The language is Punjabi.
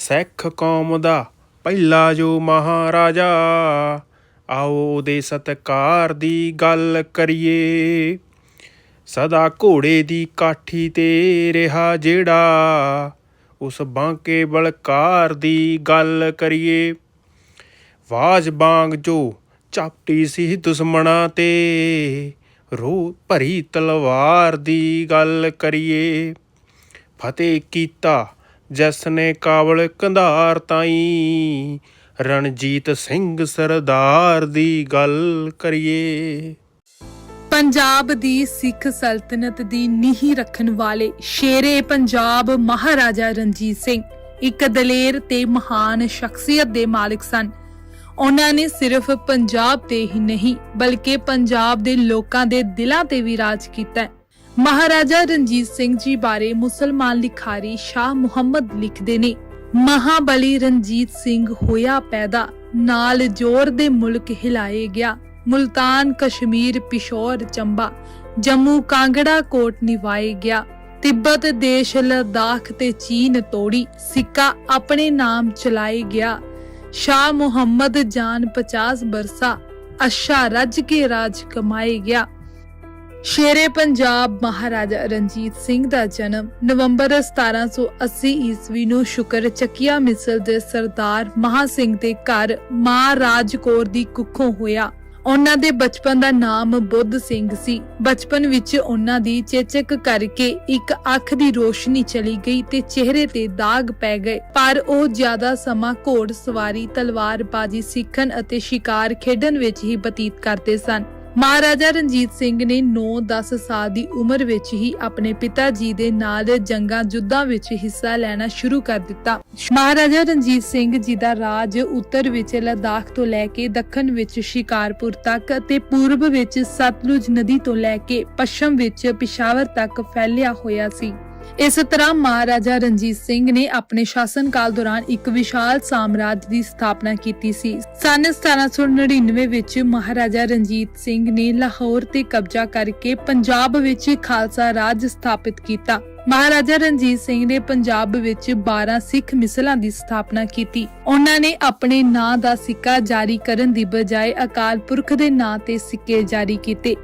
ਸਿੱਖ ਕੌਮ ਦਾ ਪਹਿਲਾ ਜੋ ਮਹਾਰਾਜਾ, ਆਓ ਉਹਦੇ ਸਤਕਾਰ ਦੀ ਗੱਲ ਕਰੀਏ। ਸਦਾ ਘੋੜੇ ਦੀ ਕਾਠੀ ਤੇ ਰਿਹਾ ਜਿਹੜਾ, ਉਸ ਬਾਂਕੇ ਬਲਕਾਰ ਦੀ ਗੱਲ ਕਰੀਏ। ਵਾਜ ਬਾਂਗ ਜੋ ਚਾਪਟੀ ਸੀ ਦੁਸ਼ਮਣਾ ਤੇ, ਰੋ ਭਰੀ ਤਲਵਾਰ ਦੀ ਗੱਲ ਕਰੀਏ। ਫਤਿਹ ਕੀਤਾ ਜਿਸ ਨੇ ਕਾਬਲ ਕੰਧਾਰ ਤਾਈ। ਰਣਜੀਤ ਸਿੰਘ ਸਰਦਾਰ ਦੀ ਗੱਲ ਕਰੀਏ। ਪੰਜਾਬ ਦੀ ਸਿੱਖ ਸਲਤਨਤ ਦੀ ਨੀਂਹ ਰੱਖਣ ਵਾਲੇ ਸ਼ੇਰੇ ਪੰਜਾਬ ਮਹਾਰਾਜਾ ਰਣਜੀਤ ਸਿੰਘ ਇੱਕ ਦਲੇਰ ਤੇ ਮਹਾਨ ਸ਼ਖਸੀਅਤ ਦੇ ਮਾਲਕ ਸਨ। ਉਹਨਾਂ ਨੇ ਸਿਰਫ ਪੰਜਾਬ ਤੇ ਹੀ ਨਹੀਂ, ਬਲਕਿ ਪੰਜਾਬ ਦੇ ਲੋਕਾਂ ਦੇ ਦਿਲਾਂ ਤੇ ਵੀ ਰਾਜ ਕੀਤਾ। ਮਹਾਰਾਜਾ ਰਣਜੀਤ ਸਿੰਘ ਜੀ ਬਾਰੇ ਮੁਸਲਮਾਨ ਲਿਖਾਰੀ ਸ਼ਾਹ ਮੁਹੰਮਦ ਲਿਖਦੇ ਨੇ, ਮਹਾਬਲੀ ਰਣਜੀਤ ਸਿੰਘ ਹੋਇਆ ਪੈਦਾ, ਨਾਲ ਜ਼ੋਰ ਦੇ ਮੁਲਕ ਹਿਲਾਏ ਗਿਆ, ਮੁਲਤਾਨ ਕਸ਼ਮੀਰ ਪਿਸ਼ੌਰ ਚੰਬਾ, ਜੰਮੂ ਕਾਂਗੜਾ ਕੋਟ ਨਿਵਾਏ ਗਿਆ, ਤਿੱਬਤ ਦੇਸ਼ ਲਦਾਖ ਤੇ ਚੀਨ ਤੋੜੀ, ਸਿੱਕਾ ਆਪਣੇ ਨਾਮ ਚਲਾਏ ਗਿਆ, ਸ਼ਾਹ ਮੁਹੰਮਦ ਜਾਨ 50 ਬਰਸਾ ਅਸ਼ਾ ਰੱਜ ਕੇ ਰਾਜ ਕਮਾਏ ਗਿਆ। ਸ਼ੇਰੇ ਪੰਜਾਬ ਮਹਾਰਾਜਾ ਰਣਜੀਤ ਸਿੰਘ ਦਾ ਜਨਮ ਨਵੰਬਰ 1780 ਈਸਵੀ ਨੂੰ ਸ਼ੁਕਰ ਚੱਕੀਆ ਮਿਸਲ ਦੇ ਸਰਦਾਰ ਮਹਾ ਸਿੰਘ ਦੇ ਘਰ ਮਾਂ ਰਾਜਕੌਰ ਦੀ ਕੁੱਖੋਂ ਹੋਇਆ। ਉਹਨਾਂ ਦੇ ਬਚਪਨ ਦਾ ਨਾਮ ਬੁੱਧ ਸਿੰਘ ਸੀ। ਬਚਪਨ ਵਿੱਚ ਉਹਨਾਂ ਦੀ ਚੇਚਕ ਕਰਕੇ ਇੱਕ ਅੱਖ ਦੀ ਰੋਸ਼ਨੀ ਚਲੀ ਗਈ ਤੇ ਚਿਹਰੇ ਤੇ ਦਾਗ ਪੈ ਗਏ। ਪਰ ਉਹ ਜ਼ਿਆਦਾ ਸਮਾਂ ਘੋੜ ਸਵਾਰੀ, ਤਲਵਾਰਬਾਜ਼ੀ ਸਿੱਖਣ ਅਤੇ ਸ਼ਿਕਾਰ ਖੇਡਣ ਵਿੱਚ ਹੀ ਬਤੀਤ ਕਰਦੇ ਸਨ। ਮਹਾਰਾਜਾ ਰਣਜੀਤ ਸਿੰਘ ਨੇ 9-10 ਸਾਲ ਦੀ ਉਮਰ ਵਿੱਚ ਹੀ ਆਪਣੇ ਪਿਤਾ ਜੀ ਦੇ ਨਾਲ ਜੰਗਾਂ ਜੁੱਧਾਂ ਵਿੱਚ ਹਿੱਸਾ ਲੈਣਾ ਸ਼ੁਰੂ ਕਰ ਦਿੱਤਾ। ਮਹਾਰਾਜਾ ਰਣਜੀਤ ਸਿੰਘ ਜੀ ਦਾ ਰਾਜ ਉੱਤਰ ਵਿੱਚ ਲਦਾਖ ਤੋਂ ਲੈ ਕੇ ਦੱਖਣ ਵਿੱਚ ਸ਼ਿਕਾਰਪੁਰ ਤੱਕ ਅਤੇ ਪੂਰਬ ਵਿੱਚ ਸਤਲੁਜ ਨਦੀ ਤੋਂ ਲੈ ਕੇ ਪੱਛਮ ਵਿੱਚ ਪਿਸ਼ਾਵਰ ਤੱਕ ਫੈਲਿਆ ਹੋਇਆ ਸੀ। ਇਸ ਤਰ੍ਹਾਂ ਮਹਾਰਾਜਾ ਰਣਜੀਤ ਸਿੰਘ ਨੇ ਆਪਣੇ ਸ਼ਾਸਨ ਕਾਲ ਦੌਰਾਨ ਇੱਕ ਵਿਸ਼ਾਲ ਸਾਮਰਾਜ ਦੀ ਸਥਾਪਨਾ ਕੀਤੀ ਸੀ। ਸਨ 1799 ਵਿੱਚ ਮਹਾਰਾਜਾ ਰਣਜੀਤ ਸਿੰਘ ਨੇ ਲਾਹੌਰ ਤੇ ਕਬਜ਼ਾ ਕਰਕੇ ਪੰਜਾਬ ਵਿੱਚ ਖਾਲਸਾ ਰਾਜ ਸਥਾਪਿਤ ਕੀਤਾ। ਮਹਾਰਾਜਾ ਰਣਜੀਤ ਸਿੰਘ ਨੇ ਪੰਜਾਬ ਵਿੱਚ 12 ਸਿੱਖ ਮਿਸਲਾਂ ਦੀ ਸਥਾਪਨਾ ਕੀਤੀ। ਉਹਨਾਂ ਨੇ ਆਪਣੇ ਨਾਂ ਦਾ ਸਿੱਕਾ ਜਾਰੀ ਕਰਨ ਦੀ ਬਜਾਏ ਅਕਾਲ ਪੁਰਖ ਦੇ ਨਾਂ ਤੇ ਸਿੱਕੇ ਜਾਰੀ ਕੀਤੇ।